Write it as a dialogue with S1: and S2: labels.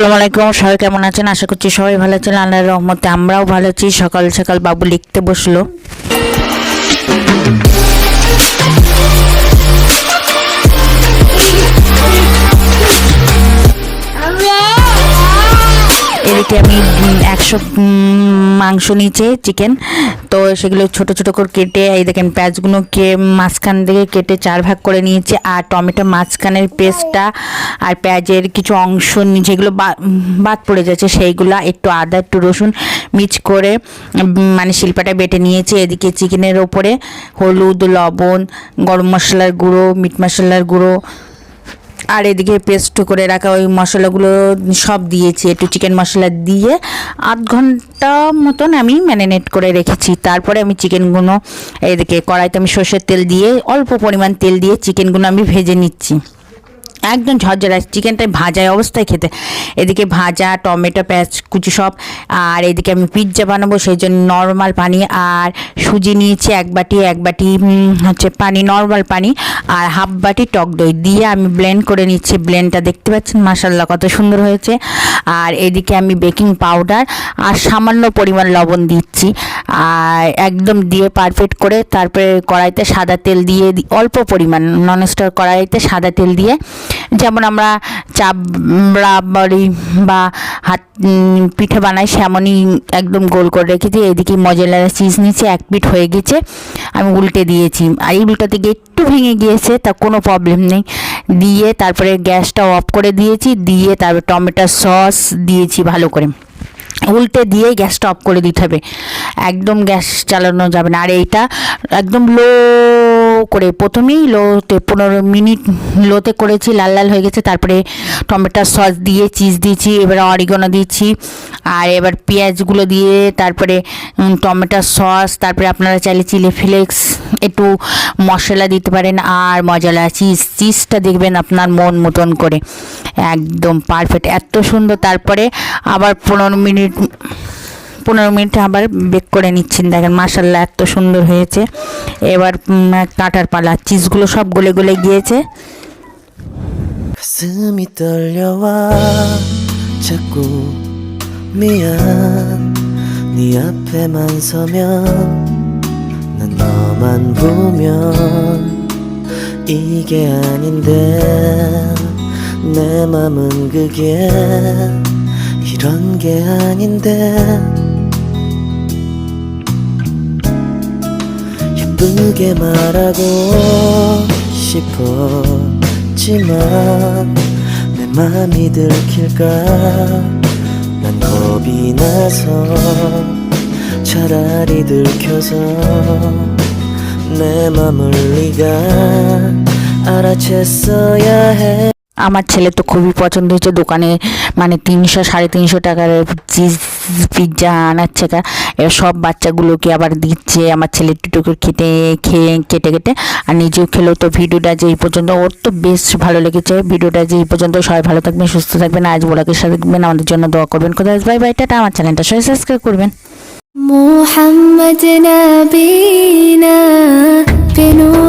S1: আসসালামু আলাইকুম, সবাই কেমন আছেন? আশা করছি সবাই ভালো আছেন। আল্লাহর রহমতে আমরাও ভালো আছি। সকাল সকাল বাবু লিখতে বসল। এদিকে আমি একশো মাংস নিচে চিকেন তো সেগুলো ছোট ছোট করে কেটে, এই দেখেন পেঁয়াজগুলো কে, মাঝখান থেকে কেটে চার ভাগ করে নিয়েছি, আর টমেটো মাঝখানের পেস্টটা আর পেঁয়াজের কিছু অংশ যেগুলো বাদ পড়ে যাচ্ছে, সেইগুলো একটু আদা, একটু রসুন মিক্স করে মানে শিল্পাটা বেটে নিয়েছি, এদিকে চিকেনের ওপরে হলুদ, লবণ, গরম মশলার গুঁড়ো মিট মশলার গুঁড়ো আর এদিকে পেস্ট করে রাখা ওই মশলাগুলো সব দিয়েছি, একটু চিকেন মশলা দিয়ে। আধ ঘণ্টা মতন আমি ম্যারিনেট করে রেখেছি। তারপরে আমি চিকেনগুলো এদিকে কড়াইতে আমি সর্ষের তেল দিয়ে অল্প পরিমাণ তেল দিয়ে চিকেনগুলো আমি ভেজে নিচ্ছি। একদম ঝরঝরা চিকেনটা ভাজা অবস্থায় খেতে। এদিকে ভাজা, টমেটো, পেঁয়াজ, কুচি সব। আর এদিকে আমি পিৎজা বানাবো, সেই জন্য নর্মাল পানি। আর সুজি নিয়েছি এক বাটি এক বাটি হচ্ছে পানি নর্মাল পানি। আর হাফ বাটি টক দই দিয়ে আমি ব্লেন্ড করে নিচ্ছি। ব্লেন্ডটা দেখতে পাচ্ছেন? মাসাল্লাহ কত সুন্দর হয়েছে। আর এদিকে আমি বেকিং পাউডার আর সামান্য পরিমাণ লবণ দিচ্ছি। আর একদম দিয়ে পারফেক্ট করে তারপরে কড়াইতে সাদা তেল দিয়ে অল্প পরিমাণ নন স্টার কড়াইতে সাদা তেল দিয়ে যেমন আমরা চাবড়া বড়ি বা হাত পিঠে বানাই সেমনই একদম গোল করে রেখেছি। এদিকে মজেলার চিজ নিচে এক পিঠ হয়ে গেছে। আমি উল্টে দিয়েছি। আর এই উল্টাতে গিয়ে একটু ভেঙে গিয়েছে, তা কোনো প্রবলেম নেই। দিয়ে তারপরে গ্যাসটা অফ করে দিয়েছি, দিয়ে তারপরে টমেটো সস দিয়েছি ভালো করে। উল্টে দিয়ে গ্যাসটা অফ করে দিতে হবে। একদম গ্যাস চালানো যাবে না। আর এইটা একদম লো করে প্রথমেই লোতে পনেরো মিনিট লোতে করেছি, লাল লাল হয়ে গেছে। তারপরে টমেটোর সস দিয়ে, চিজ দিয়েছি, এবার অরিগনো দিয়েছি আর এবার পেঁয়াজগুলো দিয়ে, তারপরে টমেটোর সস, তারপরে আপনারা চাইলে চিলি ফ্লেক্স, একটু মশলা দিতে পারেন, আর মজলা চিজ, চিজটা দেখবেন আপনার মন মতন করে। একদম পারফেক্ট, এত সুন্দর। তারপরে আবার পনেরো মিনিট পনেরো মিনিট আবার বেক করে নিচ্ছেন দেখেন মাসাল্লাহ এত সুন্দর হয়েছে এবার উম, কাটার পালা চিজগুলো সব গলে গলে গিয়েছে
S2: 가슴이 떨려와 자꾸 미안 네 앞에만 서면 난 너만 보면 이게 아닌데 내 맘은 그게 이런 게 아닌데 예쁘게 말하고 싶었지만 내 맘이 들킬까? 난 겁이 나서 차라리 들켜서 내 맘을 네가 알아챘어야 해
S1: আমার ছেলে তো খুবই পছন্দ হয়েছে দোকানে মানে তিনশো সাড়ে তিনশো টাকার চিজ পিৎজা আনাচ্ছে কা এবার সব বাচ্চাগুলোকে আবার দিচ্ছে আমার ছেলে টুটুকে খেটে খেয়ে কেটে কেটে আর নিজেও খেলো তো ভিডিওটা যে এই পর্যন্ত ওর তো বেশ ভালো লেগেছে ভিডিওটা যে এই পর্যন্ত সবাই ভালো থাকবেন সুস্থ থাকবেন আজ বোলাকের সাথে থাকবেন আমাদের জন্য দোয়া করবেন কোথায় বাই বাই টাটা আমার চ্যানেলটা সবাই সাবস্ক্রাইব করবেন
S3: محمد نبينا بنور هدينا